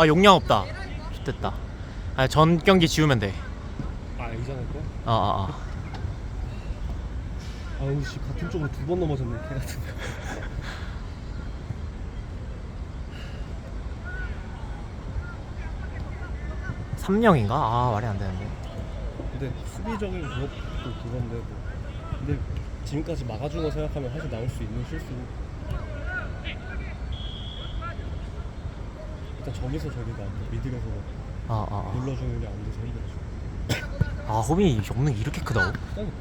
아 용량 없다. 됐다. 아, 전 경기 지우면 돼. 아 이전에 거? 아, 아, 아. 아우 씨 같은 쪽으로 두 번 넘어졌네 개 같은 거. 삼령인가 아 말이 안 되는데. 근데 수비적인 그것도 그건데 뭐. 근데 지금까지 막아준 거 생각하면 사실 나올 수 있는 실수 일단 저기서 돼. 미들에서 아, 아, 아. 눌러주는 게 안 돼서 힘들어 아 호빈이 영능 이렇게 크다고? 크다니까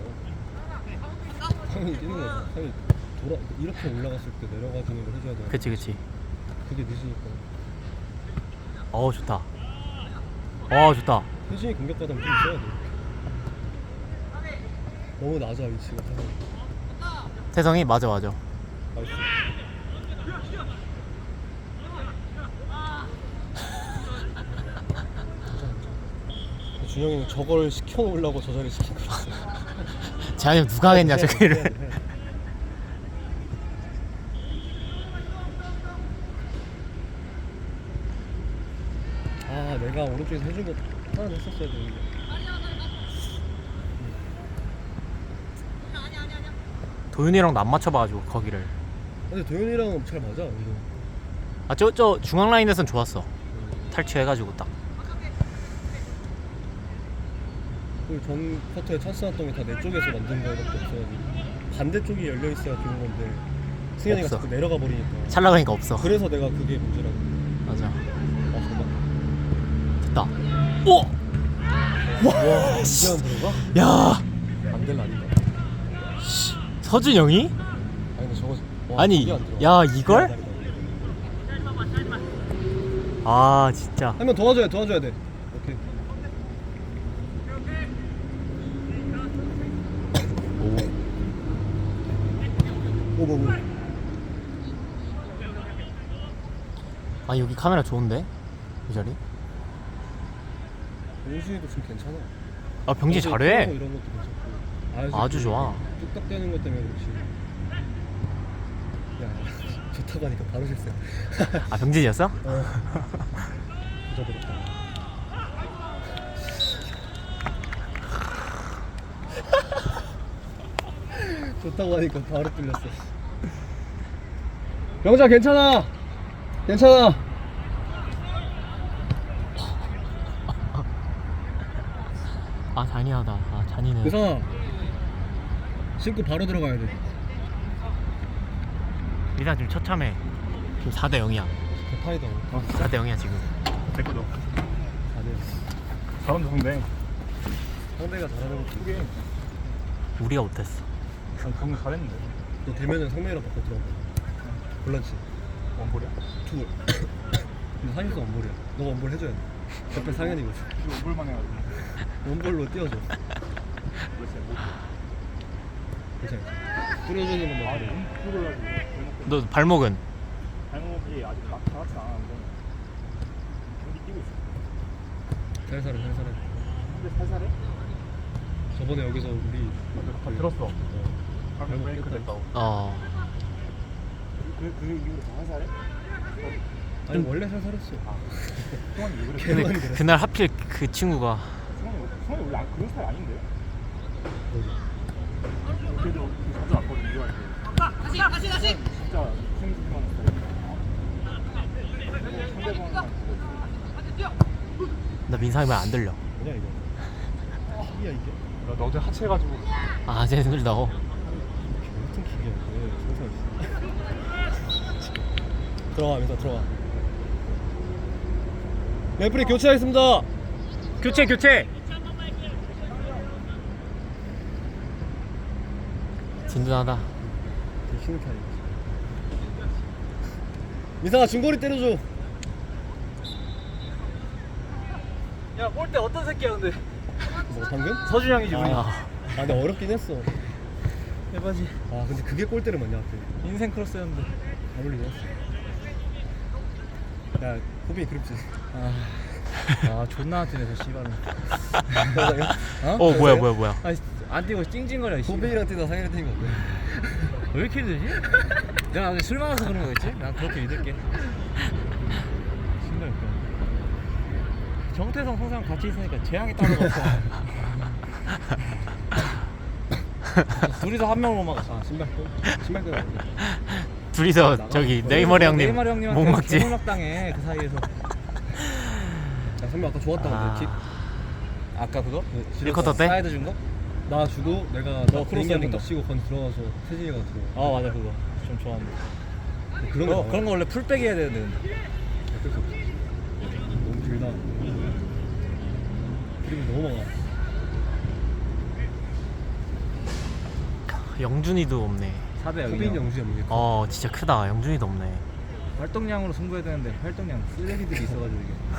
상이 뛰는 거죠 상이 돌아 이렇게 올라갔을 때 내려가 주는 걸 해줘야 돼 그치 그치. 그게 늦으니까 어 좋다. 어 좋다. 혜진이 공격받으면 좀 있어야 돼 너무 낮아 위치가 태성이 맞아 맞아. 나이스 준영이는 저걸 시켜놓으려고 저 자리 시킨 거였어 쟤 누가 하겠냐 저기를. 해야 돼, 해야 돼. 아 내가 오른쪽에서 거 하나 했었어야 되는데 도윤이랑도 안 맞춰봐가지고 거기를. 근데 도현이랑 잘 맞아 운동 아저 저 중앙 라인에선 좋았어. 탈취해가지고 딱. 그전 쿼터에 찬스 났던 게 다 내 쪽에서 만든 거밖에 없어가지고 반대쪽이 열려 있어야 좋은 건데 승현이가 없어. 자꾸 내려가 버리니까 찰나 가니까 없어. 그래서 내가 그게 문제라고 맞아. 아 잠깐 됐다. 오. 와 이게 안 들어가? 야 안될 날인가? 서준영이? 아니 근데 저거 와, 아니 이게 안 들어가. 야 이걸? 안. 아 진짜. 한명 도와줘야 돼, 도와줘야 돼 오오오 아 여기 카메라 좋은데 이 자리? 용수이도 지금 괜찮아 아 병지 어제 잘해. 뛰는 거 이런 것도 괜찮고 아주 그 좋아. 뚝딱대는 것 때문에 그렇지 야 좋다고 하니까 바로 실세 아 병진이었어? 어. 부져버렸다. 좋다고 하니까 바로 뚫렸어. 병자 괜찮아. 괜찮아. 아 잔인하다. 아 잔인해. 유성아. 신고 바로 들어가야 돼. 일단 지금 처참해. 지금 4대 0이야. 대파이다. 어 4대 0이야 지금. 내거도 4대. 저런 누군데 상대가 잘하는 거 그게 우리가 못했어. 난 방금 잘했는데 너 되면은 상명이랑 바꿔 들어가. 볼란치. 원볼이야? 투볼. 근데 상윤도 원볼이야. 너 원볼 해줘야 돼. 옆에 상현이거든. 이거 원볼만 해가지고 원볼로 띄워줘. 그렇지 못 괜찮아. 뿌려주는 것만 아, 그래. 가지고 너 발목은? 발목이 아직 다 나가지 않았는데 경기 뛰고 있어 살살해 살살해. 근데 살살해? 저번에 여기서 우리 다 들었어 어, 발목 브레이크 됐다고 어. 그, 그 이후로 다 살살해? 아니 원래 살살했어. 아 승환이 왜 그래? 근데 그래. 그날 하필 그 친구가 승환이 승환이 원래 안- 그런 스타일 아닌데? 그래도 그 자주 왔거든 이거 할때 다시 다시 다시 진짜 생기만 스타일 뭐 상대방 나 민상이 말 안 들려. 뭐냐 이거? 킥이야 이게? 나 어제 하체 해가지고 아 쟤네 들다고. 무슨 킥이야 이게? 살살. 들어가면서 들어가. 레프리 교체하겠습니다. 교체 교체. 든든하다. 미상아 중거리 때려줘. 야, 볼때 어떤 새끼야, 근데? 뭐 방금? 서준영이지, 우리. 아, 아 근데 어렵긴 했어. 해바지. 아 근데 그게 골대를 맞냐 앞에. 인생 크로스였는데. 잘 올리긴 했어. 야 호빈이 그립지. 아, 아 존나 뛰네, 저 씨발은. 어? 어 뭐야 뭐야 뭐야. 아니, 안 뛰고 찡찡거려, 이 씨발. 호빈이랑 뛰다 상현이 뛰는 건데. 왜 이렇게 되지? 내가 술 마셔서 그런 거겠지? 난 그렇게 믿을게. 신발 거. 정태성 성상 같이 있으니까 재앙이 따로 없어. 둘이서 한 명으로 막. 아 신발 끈? 신발 끈 아닌데 둘이서 저기 네이머리 형님 네이머리 형님한테 못 먹지. 개물막 당해 그 사이에서. 야 선배 아까 좋았다 아. 근데 킥 아까 그거? 일 쿼터 때? 사이드 준 거? 나 주고 내가 너너 크로스 크로스 올린 한번 거. 딱 치고 건 들어가서 세진이가 들어 아 맞아 그거. 좀 좋아하는데. 그런 어, 거 그런 거 원래 풀백 해야 되는데. 어쩔 수 없어 너무 길다 그리고 너무 많아 영준이도 없네. 4대 소빈이 여기. 영수야 모르겠다 어 진짜 크다. 영준이도 없네. 활동량으로 승부해야 되는데 활동량 쓰레기들이 있어가지고 이게.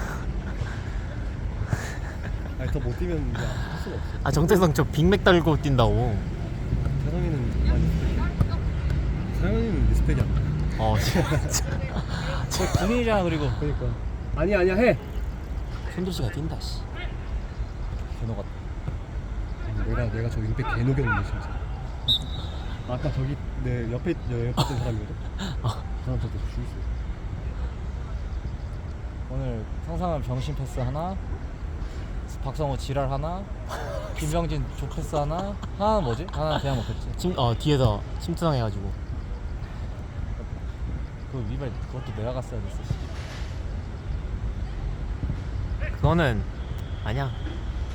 아니 더 못 뛰면 이제 할 수가 없어 아 정태성 저 빅맥 달고 뛴다고. 태성이는 많이 상현이는 리스펙이 안돼 어 진짜. 저 군인이잖아 그리고. 그러니까 아니야 아니야 해 손들씨가 뛴다 씨. 번호 같다. 내가 내가 저 임팩 개 녹였는데 진짜 아까 저기 내 옆에 여- 옆에 있던 사람이거든 그 사람 저때 죽있어 오늘 상상한 병신 패스 하나, 박성호 지랄 하나, 김병진 조 패스 하나, 하나는 뭐지? 하나는 그냥 먹혔지. 침, 어 뒤에서 침투당해가지고. 그 위발 그것도 내가 갔어야 됐어. 씨. 그거는 아니야.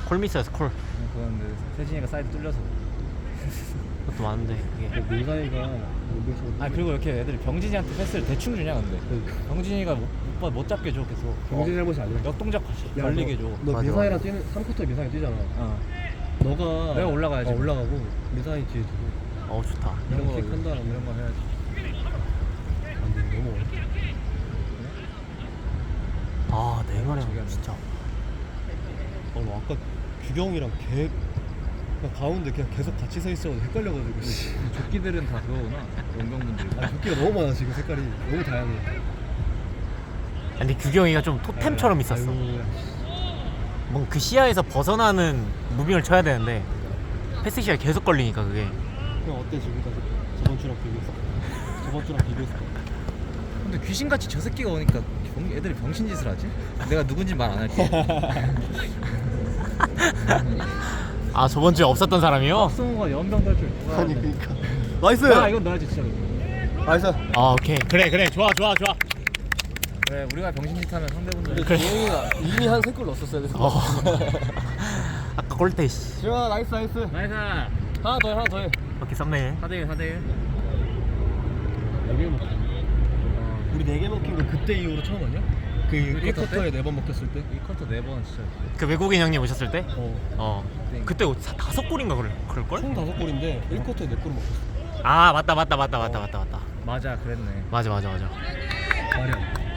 콜 미스였어 콜. 그냥 그건데 세진이가 사이드 뚫려서. 그것도 많은데 그게. 민사이가 뭐아 그리고 이렇게 애들이 병진이한테 패스를 대충 주냐 근데. 그 병진이가 못, 못, 못 잡게 줘 계속. 경제 잘못이 아니야 역동작 걸리게 줘. 너 맞아, 민사이랑 뛰는 3쿼터 민사이 뛰잖아 어. 너가 내가 올라가야지. 어, 올라가고 민사이 뒤에 두고 어 좋다. 이런 거킥 한다 이런 거 해야지. 안 돼 너무 어렵다 아 저기 형 하네. 진짜. 어, 너 아까 규경이랑 개 그냥 가운데 그냥 계속 같이 서 있어가지고 헷갈려가지고 씨. 조끼들은 다 그거구나. 용병분들. 아 조끼가 너무 많아 지금 색깔이 너무 다양해 근데 규경이가 좀 토템처럼 있었어. 아유, 뭔그 시야에서 벗어나는 무빙을 쳐야 되는데 패스 시야 계속 걸리니까 그게. 그냥 어때 지금까지 저번 주랑 비교했을 때 저번 주랑 때 근데 귀신같이 저 새끼가 오니까 병- 애들이 병신짓을 하지? 내가 누군지 말 안 할게. 아 저번 주에 없었던 사람이요? 박성호가 연병 탈출 아니. 그니까 나이스 야 이건 넣어야지 진짜 나이스 아 오케이 그래 그래 좋아 좋아 좋아. 그래 우리가 병신짓 하면 상대분들 그래. 규경이가 이미 한세골 넣었었어야 돼서 어. 아까 골대 씨. 지영아 나이스 나이스 나이스 하나 더해 하나 더해 이렇게 썸네일. 4대1 4대1 네개 먹힌 우리 네개 먹힌 거 그때 이후로 처음 아니야? 그일 쿼터 1쿼터에 네 번 먹혔을 때? 이 쿼터 4번 진짜 그 외국인 형님 오셨을 때? 어. 어. 그때 다- 다섯 골인가 그럴 그럴 걸? 총 다섯 골인데 1쿼터에 네골 먹혔어 아 맞다 맞다 맞다 맞다 맞다 맞다. 맞아 그랬네 맞아 맞아 맞아. 돼.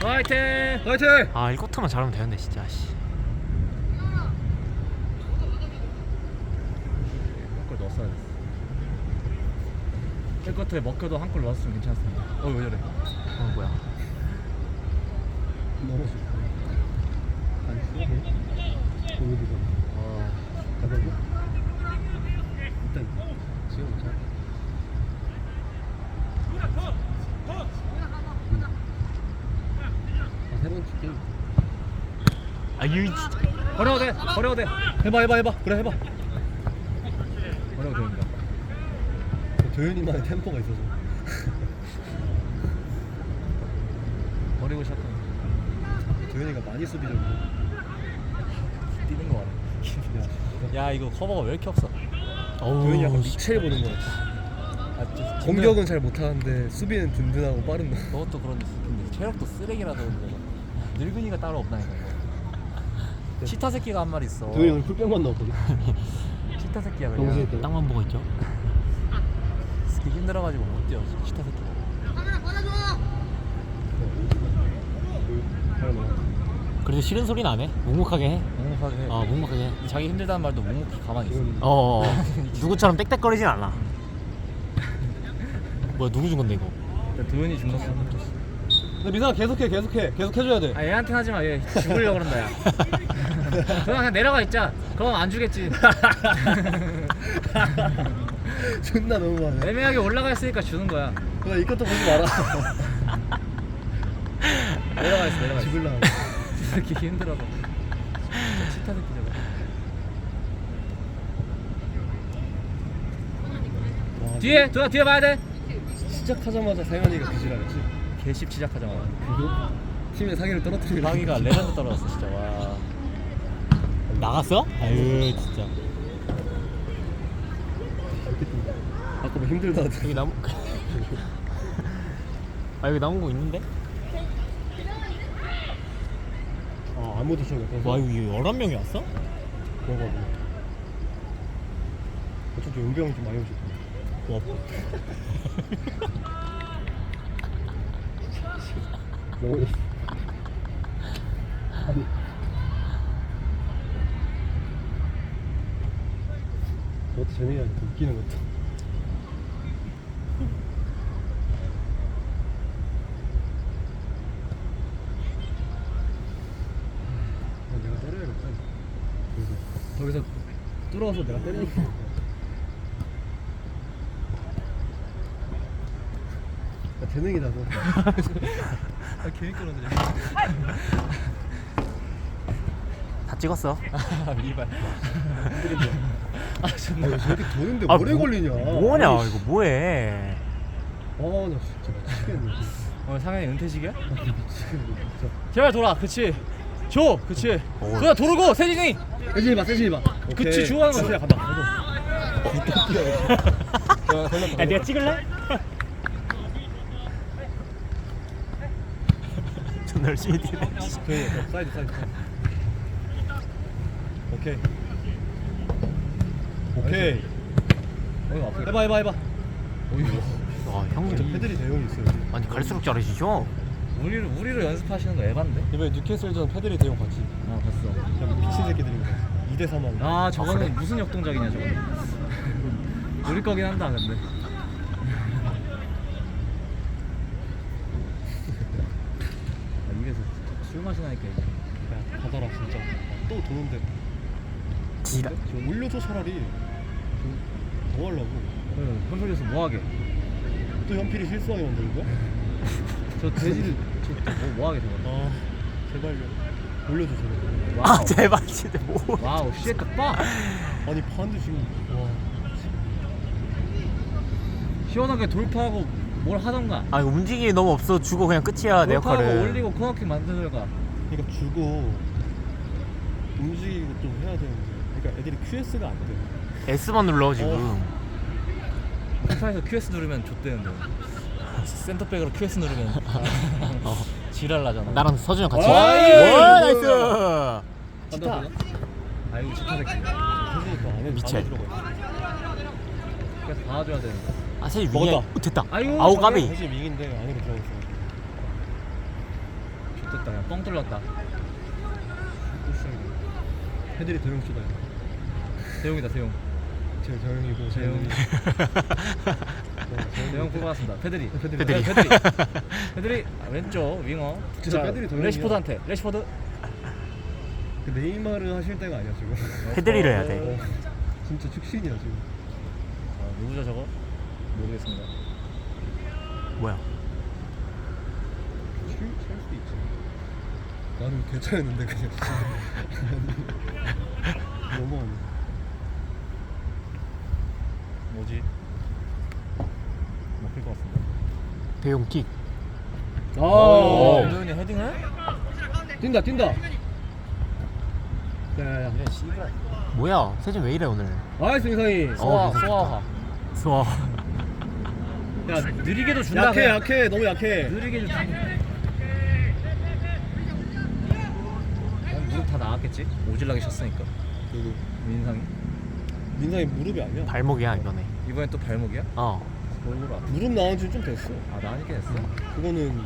화이팅 화이팅! 아 1쿼터만 잘하면 되는데 진짜 씨. 한골 넣었어야 됐어 1쿼터에 먹혀도 한 골 넣었으면 괜찮았습니다 어왜 저래 어 뭐야? 아, 아유. 버려도 돼 버려도 돼. 해봐 해봐 해봐. 그래 해봐. 버려도 됩니다 도현이만의 템포가 있어서. 버리고 시작하면 도현이가 많이 수비적이고 뛰는 거 봐라 야 이거 커버가 왜 이렇게 없어? 도현이 약간. 미첼 보는 거 같아. 아, 저- 공격은 잘 못하는데 수비는 든든하고 빠른 거 그것도 그런데 근데 체력도 쓰레기라서 그런데 늙은이가 따로 없다니까 이거. 치타 새끼가 한 마리 있어. 도현이 오늘 풀병만 넣었거든. 치타 새끼야 그냥. 때 땅만 보고 있죠. 스키 힘들어가지고 못 뛰어 치타 새끼가 잘 넣어 그래도 싫은 소리는 안 해. 묵묵하게 해. 묵묵하게 해 어 묵묵하게 해. 자기 힘들다는 말도 묵묵히 가만히 있어 어, 어, 어. 누구처럼 땡땡거리진 않아. 뭐야 누구 준 건데 이거? 일단 도현이 준 것은 근데 미상아 계속해 계속해 계속 해줘야 돼 아 얘한테 하지 마. 얘 죽으려고 그런다 야. 그냥 그냥 내려가 있자. 그럼 안 주겠지. 존나 너무 많아 애매하게 올라가 있으니까 주는 거야. 나 이것도 보지 마라 내려가 있어, 내려가 있어. 죽을라 이렇게 힘들어서. 슈퍼스타 새끼 저거. 와, 뒤에 저 뒤에 봐야 돼. 시작하자마자 상현이가 그지랄했지. 개십 시작하자마자. 그리고 팀의 상위를 떨어뜨리고. 빵이가 레전드 떨어졌어 진짜 와. 나갔어? 아유 진짜. 아까 뭐 힘들다. 여기 나무. 아 여기 남은 거 있는데? 아 아무도 저기 없어서. 와 여기 11명이 왔어? 그런가. 어쩐지 은비 형이 좀 많이 오셨다. 와. 뭐. 아니. 그것도 재미나니까 웃기는 것도. 아, 내가 때려야겠다. 여기서 거기서 뚫어서 내가 때리니까. 나 재능이다 너. 아 괜히 끌어들여. 다 찍었어. 리발. 아 정말. 아, 저렇게 도는데 아, 오래 뭐- 걸리냐? 뭐냐 이거 뭐해? 아 나 진짜 미치겠네. 오늘 상현이 은퇴식이야? 아, 미치겠네 진짜. 제발 돌아. 그치. 줘. 그치. 오. 그냥 도르고 세진이. 세진이 봐, 세진이 봐. 그치, 좋아하는 거지. 세진이 간다. 가자. 야 내가 찍을래? 존나 열심히 뛰네. 어, 사이드 사이드. 사이드. 오케이. 오케이. 어, 앞에. 해봐 해봐 해봐. 와저 형님. 패들이 대용이 있어요. 아니 갈수록 잘하시죠? 우리를 우리를 연습하시는 거 에반데? 이번에 뉴캐슬전 패들이 대용 봤지? 아 봤어. 미친 새끼들인 거. 2대 3만. 아 저거는 그래? 무슨 역동작이냐 저거. 우리 거긴 한다 근데. 아, 입에서 술 마시나니까 이제. 야, 받아라 진짜. 아, 또 도는데. 지라. 저 올려줘 차라리. 저, 뭐 하려고? 그 현실에서 뭐하게? 또 현필이 실수하게 만드는 거야? 저 돼지를 저뭐 뭐하게 저거? 아 제발요. 올려줘 제발. 아 제발 진짜 뭐. 와우 쉣 빠. 아니 반대 지금 와. 시원하게 돌파하고 뭘 하던가. 아 이거 움직임이 너무 없어 주고 그냥 끝이야 내 돌파하고. 올리고 코너킥 만들어가. 그러니까 주고 움직이고 좀 해야 되는데. 그러니까 애들이 QS가 안 돼. S만 눌러 지금. 피파에서 QS 누르면 좆대는데. 센터백으로 QS 누르면 어. 지랄 나잖아. 나랑 서준이 같이. 어이! 와 나이스. 치타. 아이고 치타 새끼. 또. 안에 들어가. 그래서 봐줘야 되는데. 아 사실 위에 먹었다. 어, 됐다. 아이고, 아우 까비. 사실 윙인데 안으로 들어가 있어. 좆됐다 그냥 뻥 뚫렸다. 또 시작이네. 애들이 대용 쏘다. 대용이다 대용. 제 대용이고 대용. 네, 대용 뽑았습니다. 페드리. 페드리. 페드리. 페드리. 페드리 아, 왼쪽 윙어. 진짜 페드리 대용이야. 레시포드한테. 레시포드. 그 네이마르 하실 때가 아니야 지금. 헤드리를 해야 돼. 어, 진짜 축신이야 지금. 아, 누구죠 저거? 모르겠습니다. 뭐야? 칠, 칠 수도 있지. 나는 괜찮았는데 그냥. 너무하네. 뭐지? 먹힐 것 같습니다. 배용 킥. 아, 오. 김도현이 헤딩을? 뛴다 뛴다. 야야야. 뭐야? 세준 왜 이래 오늘? 나이스. 소아 어, 소아화. 수아. 야 느리게도 준다. 약해 그냥. 약해 너무 약해. 느리게 좀. 무릎 다 나왔겠지? 오질라게 쳤으니까? 민상이 민상이 무릎이 아니야. 발목이야 이번에. 이번엔 또 발목이야? 어. 아파 무릎 나온 지 좀 됐어. 아 나니까 됐어? 그거는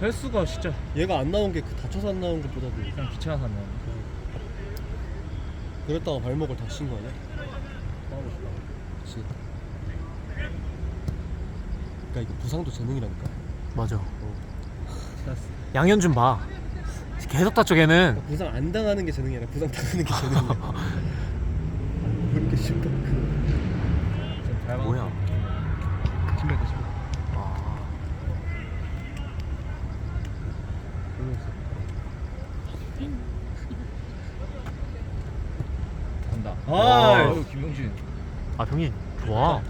헬스가 진짜 얘가 안 나온 게 그 다쳐서 안 나온 것보다도 그냥 귀찮아서 안 나와 그랬다가 발목을 다친 거 아니야? 싸우고 싶다 그치. 그러니까 이거 부상도 재능이라니까. 맞아. 어. 양현준 봐. 계속 다쳐 걔는. 그러니까 부상 안 당하는 게 재능이 아니라 부상 당하는 게 재능이야. 왜 이렇게 쉽다. 그 지금 발목 뭐야? 신발도 신발. 아. 와. 아유 김명진. 아 병진 좋아.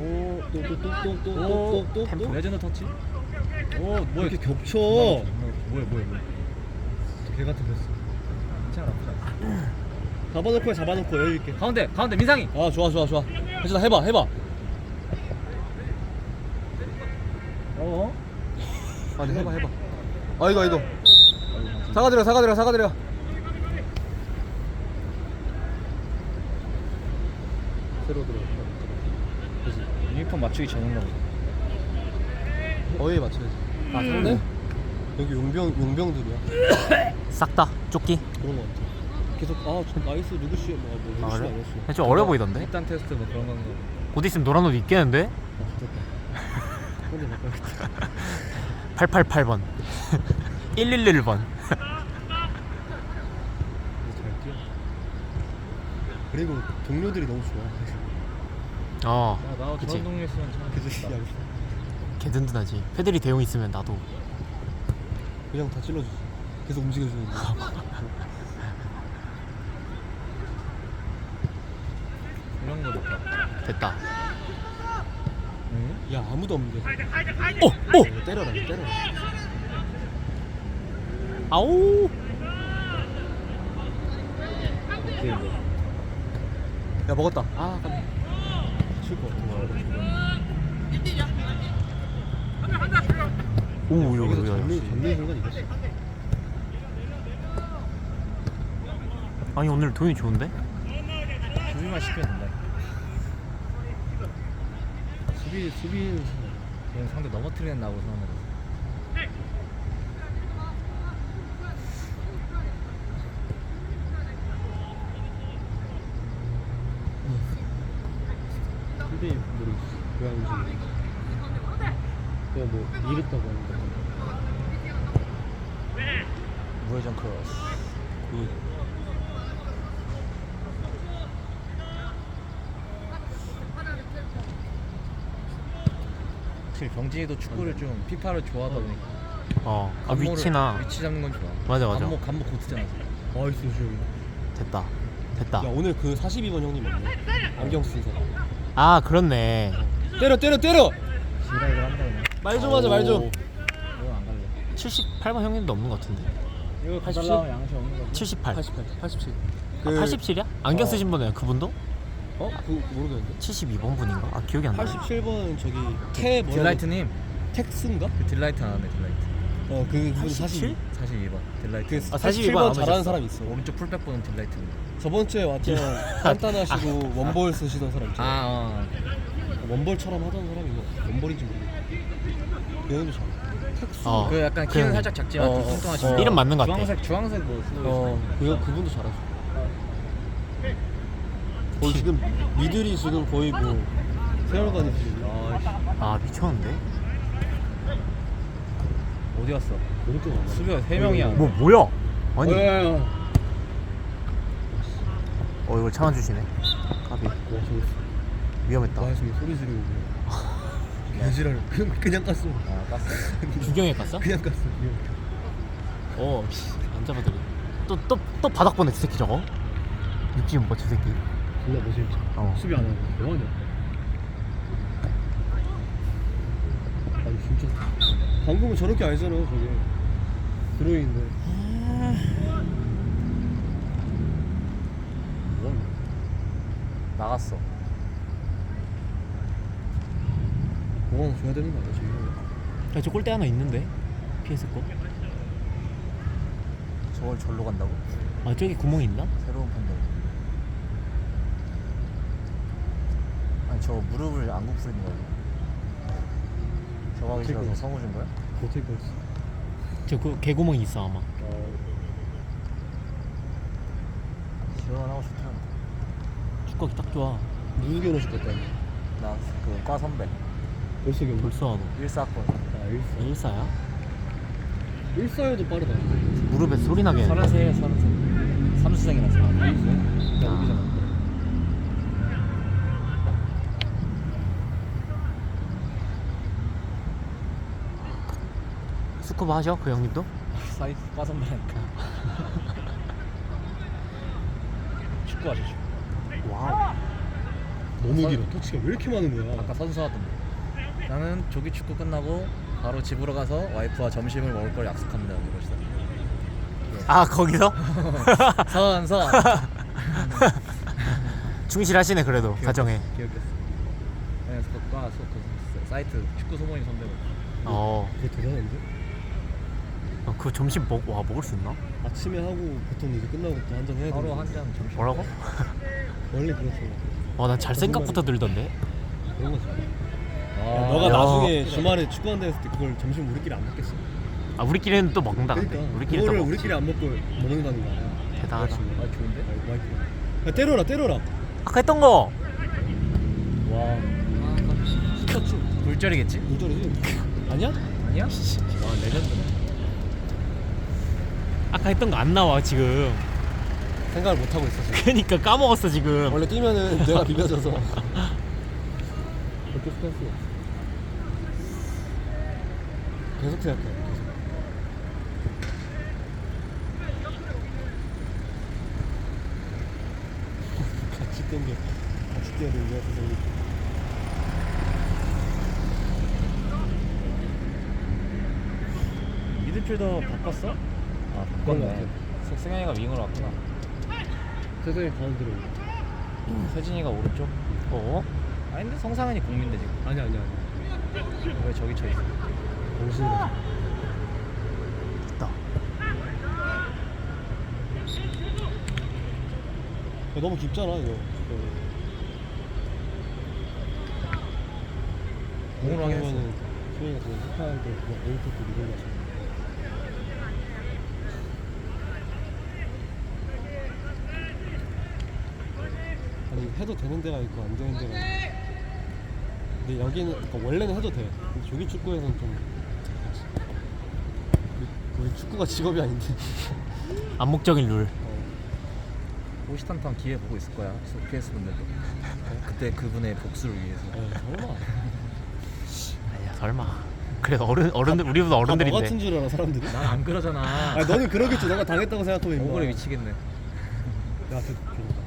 오 또 또 또 또 또 또또 템포. 레전드 터치? 오뭐 뭐야 이렇게 겹쳐? 뭐야 뭐야 뭐야? 개 같은 패스. 괜찮아 나쁘지 않아. 잡아놓고 해, 잡아놓고 여유 있게. 가운데 가운데 민상이. 아 좋아 좋아 좋아. 혜진아 해봐 해봐 어? 아니 해봐 해봐. 아이고 아이고 사과드려 사과드려 사과드려. 새로 들어 그지. 유니폼 맞추기 전인가 보다. 어에 맞춰야지. 아 그러네? 여기 용병 용병들이야. 싹 다? 조끼. 그런 거 같아. 계속 아저 나이스 누구씨 뭐, 뭐아 누구씨 그래? 좀 어려 보이던데. 일단 테스트 뭐 그런 건가? 곧 있으면 노란 옷 입겠는데? 아 888번. 111번. 잘 뛰어 그리고 동료들이 너무 좋아 어. 야, 나 그치. 저런 동네 있으면 참 좋겠다. 야, 개 든든하지. 패들이 대용 있으면 나도. 그냥 다 찔러주지 계속 움직여주는데 이런 거 좋다 됐다. 응? 야 아무도 없는데 오! 오! 이거 때려라 이거 때려라 아우! 어떻게 이거 야 먹었다 아 깜짝이야 칠거 같은 거 오, 여기, 여기서 여기, 잡는, 여기. 잡는 순간 이겼어 아니, 오늘 도윤이 좋은데? 수비만 시키면 된다 수비 수비는 그냥 상대 넘어뜨리는 나고 선언을 상대의 분들이 교양 중에 그냥 뭐 이랬다고 하니까. 무회전 크로스 그 확실히 병진이도 축구를 좀 피파를 좋아하다 보니까 어. 아, 간모를- 위치나. 위치 잡는 건 좋아 맞아, 맞아. 간목 간목 고트잖아 나이스 조용히 됐다. 됐다. 야 오늘 그 42번 형님 맞네 안경 쓴 사람 아, 그렇네. 때려 때려 때려 지랄을 한다 그냥 말 좀 하자 말 좀 이건 안 갈래 78번 형님도 없는 것 같은데. 이거 87? 양심 없는 거지 78. 88 87 아, 87이야? 안경 쓰신 분은 그분도? 어? 그 모르겠는데 72번 분인가? 아, 기억이 안 나. 87번 저기 태 뭐라 딜라이트님 텍스인가? 그 딜라이트 하나네 딜라이트 어 그 그분 87? 42번 딜라이트 그 아, 47번 42번 잘하는 사람 있어 오른쪽 풀백 보는 딜라이트 저번 주에 왔던 간단하시고 원볼 쓰시던 사람 있잖아 아 어. 원볼처럼 하던 사람이 뭐 원볼인지 모르겠어 그 형도 잘해 텍스 어. 그 약간 그 키는 형이. 살짝 작지만 어, 좀 어, 통통하신 어. 분. 이름 맞는 것 같아. 주황색 주황색 뭐 쓰고 어, 그, 그분도 잘하죠. 거의 지금 미들이 지금 거의 뭐 세월간이 지금 아, 아, 미쳤는데? 어디 갔어? 오른쪽 안 수비가 세 명이야. 뭐, 뭐야? 아니, 어, 어, 이걸 참아주시네. 까비. 와, 저기 위험했다. 와, 저기 소리 지르고 개지랄 그냥 그냥 깠어. 아 깠어. 주경에 갔어? 그냥 깠어. 그냥. 어, 씨, 안 잡아들이. 또, 또, 또 바닥 보네, 저 새끼 저거. 육지문 뭐저 새끼. 멋있지. 어. 수비 안 하고 뭐하냐? 아니 진짜 방금은 저렇게 아니잖아 저게 드로잉인데. 뭐하냐? 나갔어. 공항 줘야 되는 거 아니야 지금? 야, 저 골대 하나 있는데? PS 거? 저걸 절로 간다고? 아, 저기 구멍 있나? 새로운 판단. 아니 저 무릎을 안 굽히는 거야. 저거 하기 싫어서 성우 준 거야? 어떻게 껐어? 저 그, 개구멍이 있어, 아마. 시원하고 좋다. 축구하기 딱 좋아. 누구 결혼식 갔다 왔냐? 나그 과 선배 벌써 결혼? 벌써 하노. 1사건. 아 일사 일사야? 일사여도 빠르다 무릎에 소리 나게. 33에 33. 삼수생이라서. 야 여기잖아 스쿠버 하셔? 그 형님도? 사이드 과 선배니까. 축구 하죠 축구. 너무 선- 길어. 터치가 왜 이렇게 많은 거야? 아까 선수 하던 거. 나는 조기 축구 끝나고 바로 집으로 가서 와이프와 점심을 먹을 걸 약속합니다. 그러시다. 아 거기서? 선 선. 충실하시네 그래도 가정에. 기억했어. 그래서 그과 그, 그 사이트 축구 소모임 선배고. 어. 그거 대단한데? 어, 그 점심 먹, 와 먹을 수 있나? 아침에 하고 보통 이제 끝나고 또 한잔 해야 돼. 하루 한잔 점심. 뭐라고? 원래 그렇죠. 와난 잘 생각부터 들던데. 그런 거지. 아, 야, 너가 야. 나중에 주말에 축구한다 했을 때 그걸 점심 우리끼리 안 먹겠어. 아 우리끼리는 또 먹는다 근데. 그러니까 우리끼리 또 그거를 먹지. 우리끼리 안 먹고 먹는다는 거 아니야? 대단하다. 아 좋은데? 아, 와이프. 야, 때려라 때려라. 아까 했던 거. 와. 스포츠 굴절이겠지? 물절이지? 아니야? 아니야? 와 레전드네. 아까 했던 거 안 나와 지금. 생각을 못 하고 있어 지금. 그니까 까먹었어 지금. 원래 뛰면은 내가 비벼져서 그렇게 스트레스 계속 생각해 계속 같이 뛴게 같이 뛰어야 되는 거야 선생님 미드필더 바꿨어? 거 바꿨네. 석- 승현이가 윙으로 왔구나. 세상에 가운데로 세진이가 오른쪽. 어? 아니 근데 성상현이 공민데 지금. 아니야 아니야 아니야 왜 저기 쳐 있어? 정신이라 됐다. 야, 너무 깊잖아 이거 공으로 하긴 했어. 수영이가 지금 스파할 때 그냥 오른쪽도 미는 거지 아니 해도 되는 데가 있고 안 되는 데가 있고 근데 여기는 그러니까 원래는 해도 돼 근데 조기 축구에서는 좀 우리, 우리 축구가 직업이 아닌데 암묵적인 룰. 어, 호시탄탄 기회 보고 있을 거야. PS 분들도. 그때 그분의 복수를 위해서. 어, 설마 아니야 설마. 그래 어른 어른들 우리보다 다너 어른들인데. 같은 줄 알아 사람들이 난 안 그러잖아. 아 너는 그러겠지 너가 당했다고 생각하면. 억울해 미치겠네. 야, 그, 그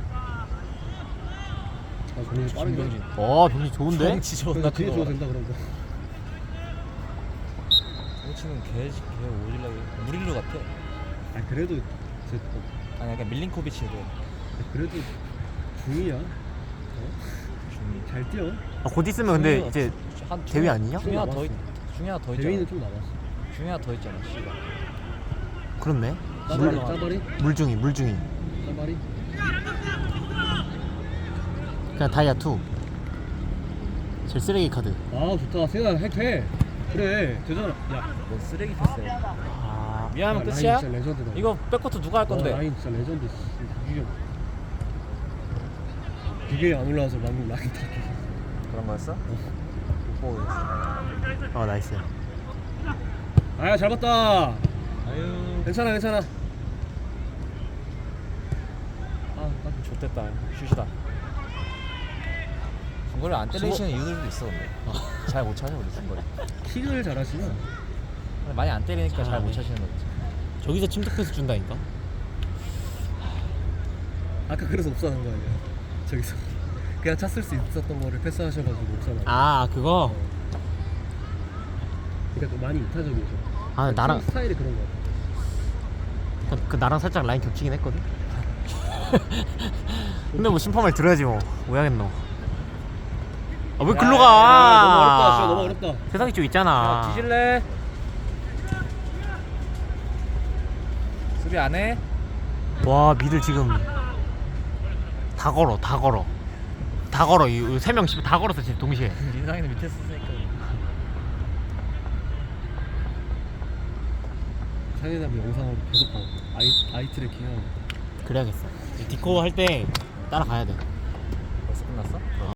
아, 빠른 김병진. 어 병신 좋은데? 정치 나 존나 뒤에. 줘도 된다 그런 거. 호치는 개, 개 오질라게 무릴루 같아. 아 그래도 제, 어, 아니 약간 밀린코비치도 그래도 중이야. 중이. 잘 뛰어. 아, 곧 있으면 근데. 이제 한 대회 아니냐? 중이 하나 더. 있, 중이 하나 더 있잖아. 대회는 좀 남았어. 중이 하나 더 있잖아. 씨발. 그렇네. 짜바리, 물- 짜바리, 물중이 물중이. 짜바리. 그냥 다이아 2. 제일 쓰레기 카드. 아 좋다. 세나 핵 돼. 그래 되잖아. 야. 넌 쓰레기 패스야. 아 미안하면 야, 끝이야? 진짜 레전드다. 이거 백코트 누가 할 건데? 와, 라인 진짜 레전드. 씨. 이게 기계에 안 올라와서 방금 라인 다. 그런 거였어? 못 보고 있어. 어 나이스. 아야 잘 봤다. 아유. 괜찮아 괜찮아. 아, 좋됐다. 슛이다. 중거리 안 때리시는 이유들도 있어 근데. 잘 못 차죠 우리 중거리. 킥을 잘하시나? 근데 많이 안 때리니까 아, 잘못 네. 차시는 거지. 저기서 침투 패스 준다니까. 아까 그래서 옵사한 거 아니야? 저기서 그냥 찼을 수 있었던 거를 패스하셔가지고 거. 아 그거. 그러니까 좀 많이 이타적이죠. 아 나랑 팀 스타일이 그런 거 같아. 그, 그 나랑 살짝 라인 겹치긴 했거든. 근데 뭐 심판 말 들어야지 뭐. 뭐야겠노. 아 왜 글로 야, 가? 야, 너무 어렵다, 진짜 너무 어렵다. 세상이 쪽 있잖아. 아, 뒤질래? 수비 안 해? 와 미들 지금 다 걸어 다 걸어 다 걸어 이세명 다 걸었어 지금 동시에 민상이는 밑에 쓰니까. 상해남이 영상으로 계속 봐. 아이 아이 트래킹하고. 그래야겠어 디코 할 때 따라가야 돼 벌써 끝났어?